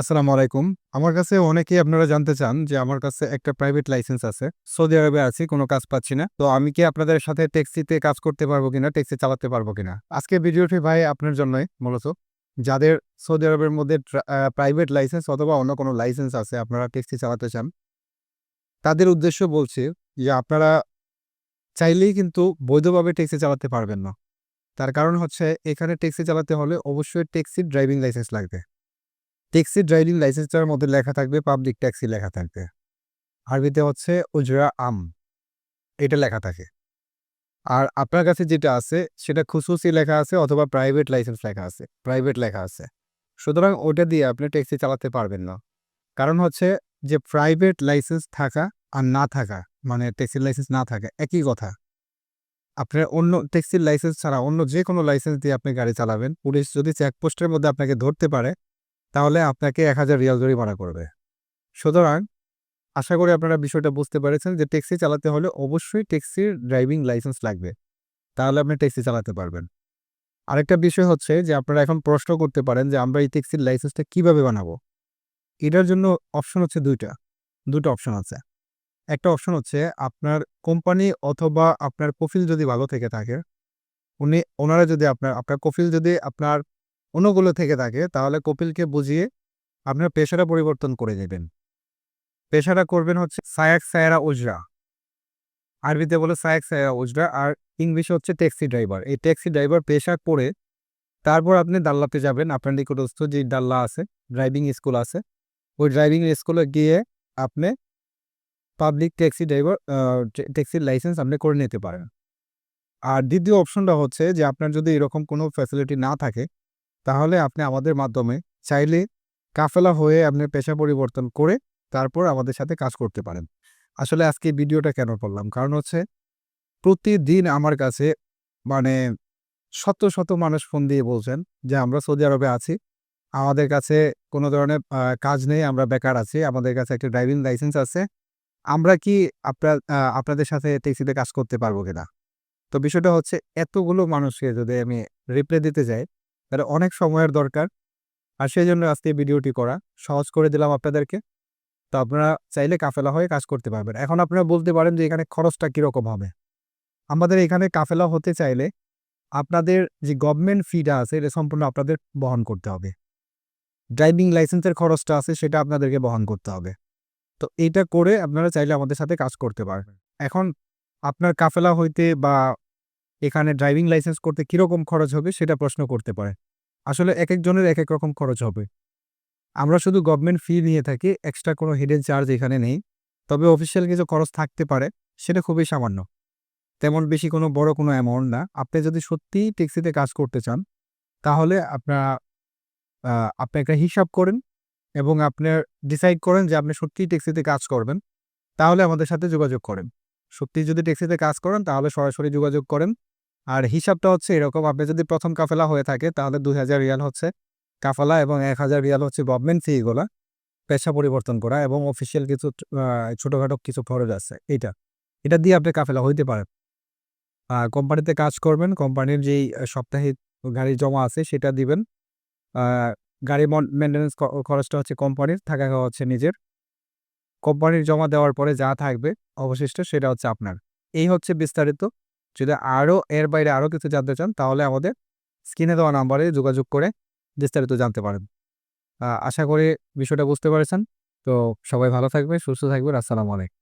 আসসালামু আলাইকুম। আমার কাছে অনেকেই আপনারা জানতে চান যে আমার কাছে একটা প্রাইভেট লাইসেন্স আছে। সৌদি আরবে আছি, কোনো কাজ পাচ্ছি না। তো আমি কি আপনাদের সাথে ট্যাক্সিতে কাজ করতে পারব কিনা, ট্যাক্সি চালাতে পারব কিনা? আজকে ভিডিওটি ভাই আপনার জন্যই মূলত। যাদের সৌদি আরবের মধ্যে প্রাইভেট লাইসেন্স অথবা অন্য কোনো লাইসেন্স আছে, আপনারা ট্যাক্সি চালাতে চান। তাদের উদ্দেশ্য বলছি যে আপনারা চাইলেই কিন্তু বৈধভাবে ট্যাক্সি চালাতে পারবেন না। তার কারণ হচ্ছে এখানে ট্যাক্সি চালাতে হলে অবশ্যই ট্যাক্সির ড্রাইভিং লাইসেন্স লাগবে। ট্যাক্সির ড্রাইভিং লাইসেন্সটার মধ্যে লেখা থাকবে পাবলিক ট্যাক্সি লেখা থাকবে। আরবিতে হচ্ছে উজরা আম। এটা লেখা থাকে। আর আপনার কাছে যেটা আছে সেটা খুসুসি লেখা আছে অথবা প্রাইভেট লাইসেন্স লেখা আছে। প্রাইভেট লেখা আছে। সুতরাং ওটা দিয়ে আপনি ট্যাক্সি চালাতে পারবেন না। কারণ হচ্ছে যে প্রাইভেট লাইসেন্স থাকা আর না থাকা মানে ট্যাক্সির লাইসেন্স না থাকা একই কথা। আপনার অন্য ট্যাক্সির লাইসেন্স ছাড়া অন্য যে কোনো লাইসেন্স দিয়ে আপনি গাড়ি চালাবেন, পুলিশ যদি চেকপোস্টের মধ্যে আপনাকে ধরতে পারে, তাহলে আপনাকে ১,০০০ রিয়াল জরিমানা করবে। সুতরাং আশা করি আপনারা বিষয়টা বুঝতে পেরেছেন যে ট্যাক্সি চালাতে হলে অবশ্যই ট্যাক্সির ড্রাইভিং লাইসেন্স লাগবে। তাহলে আপনি ট্যাক্সি চালাতে পারবেন। আরেকটা বিষয় হচ্ছে যে আপনারা এখন প্রশ্ন করতে পারেন যে আমরা এই ট্যাক্সির লাইসেন্সটা কীভাবে বানাবো? এটার জন্য অপশন হচ্ছে দুইটা দুটো অপশন আছে। একটা অপশন হচ্ছে আপনার কোম্পানি অথবা আপনার কফিল যদি ভালো থেকে থাকে, উনি ওনারা যদি আপনার আপনার কফিল যদি আপনার অনুকূলে থেকে থাকে তাহলে কপিলকে বুঝিয়ে আপনার পেশাটা পরিবর্তন করে দেবেন পেশাটা করবেন হচ্ছে সায়াক সায়রা উজরা। আরবিতে বলে সায়াক সায়রা উজরা আর ইংলিশে হচ্ছে ট্যাক্সি ড্রাইভার। এই ট্যাক্সি ড্রাইভার পেশা করে তারপর আপনি দাল্লাতে যাবেন। আপনার নিকটস্থ যে ডাল্লা আছে, ড্রাইভিং স্কুল আছে, ওই ড্রাইভিং স্কুলে গিয়ে আপনি পাবলিক ট্যাক্সি ড্রাইভার ট্যাক্সির লাইসেন্স আপনি করে নিতে পারেন। আর দ্বিতীয় অপশনটা হচ্ছে যে আপনার যদি এরকম কোনো ফ্যাসিলিটি না থাকে, তাহলে আপনি আমাদের মাধ্যমে চাইলে কাফেলা হয়ে আপনি পেশা পরিবর্তন করে তারপর আমাদের সাথে কাজ করতে পারেন। আসলে আজকে ভিডিওটা কেন করলাম? কারণ হচ্ছে প্রতিদিন আমার কাছে মানে শত, শত মানুষ ফোন দিয়ে বলছেন যে আমরা সৌদি আরবে আছি। আমাদের কাছে কোনো ধরনের কাজ নেই, আমরা বেকার আছি। আমাদের কাছে একটা ড্রাইভিং লাইসেন্স আছে। আমরা কি আপনার আপনাদের সাথে ট্যাক্সিতে কাজ করতে পারব কিনা? তো বিষয়টা হচ্ছে এতগুলো মানুষকে যদি আমি রিপ্লাই দিতে যাই, তাহলে অনেক সময়ের দরকার। আর সেই জন্য আজকে ভিডিওটি করা। সহজ করে দিলাম আপনাদেরকে। তো আপনারা চাইলে কাফেলা হয়ে কাজ করতে পারবেন। এখন আপনারা বলতে পারেন যে এখানে খরচটা কীরকম হবে? আমাদের এখানে কাফেলা হতে চাইলে আপনাদের যে গভর্নমেন্ট ফিটা আছে, এটা সম্পূর্ণ আপনাদের বহন করতে হবে। ড্রাইভিং লাইসেন্সের খরচটা আছে, সেটা আপনাদেরকে বহন করতে হবে। তো এইটা করে আপনারা চাইলে আমাদের সাথে কাজ করতে পারবেন। এখন আপনার কাফেলা হইতে বা এখানে ড্রাইভিং লাইসেন্স করতে কীরকম খরচ হবে সেটা প্রশ্ন করতে পারে আসলে একেকজনের এক রকম খরচ হবে। আমরা শুধু গভর্নমেন্ট ফি নিয়ে থাকি, এক্সট্রা কোনো হিডেন চার্জ এখানে নেই। তবে অফিসিয়াল কিছু খরচ থাকতে পারে, সেটা খুবই সামান্য। তেমন বেশি কোনো বড় কোনো অ্যামাউন্ট না। আপনি যদি সত্যিই ট্যাক্সিতে কাজ করতে চান, তাহলে আপনারা আপনি একটা হিসাব করেন এবং আপনার ডিসাইড করেন যে আপনি সত্যিই ট্যাক্সিতে কাজ করবেন। তাহলে আমাদের সাথে যোগাযোগ করেন। সত্যি যদি ট্যাক্সিতে কাজ করেন তাহলে সরাসরি যোগাযোগ করেন। আর হিসাবটা হচ্ছে এরকম আপনি যদি প্রথম কাফেলা হয়ে থাকে তাহলে ২,০০০ রিয়াল হচ্ছে কাফালা এবং ১,০০০ রিয়াল হচ্ছে গভর্নমেন্ট ফি এগুলা। পেশা পরিবর্তন করা এবং অফিসিয়াল কিছু ছোটখাটো কিছু খরচ আছে এটা এটা দিয়ে আপনি কাফেলা হইতে পারেন। কোম্পানিতে কাজ করবেন, কোম্পানির যেই আ সাপ্তাহিক গাড়ি জমা আছে সেটা দিবেন। গাড়ি মন খ খরচটা হচ্ছে কোম্পানির, থাকা খাওয়া হচ্ছে নিজের। কোম্পানির জমা দেওয়ার পরে যা থাকবে অবশিষ্ট সেটা হচ্ছে আপনার। এই হচ্ছে বিস্তারিত। যদি আরও এর বাইরে আরও কিছু জানতে চান, তাহলে আমাদের স্ক্রিনে দেওয়া নাম্বারে যোগাযোগ করে বিস্তারিত জানতে পারেন। আশা করি বিষয়টা বুঝতে পারছেন তো সবাই ভালো থাকবে সুস্থ থাকবেন। আসসালামু আলাইকুম।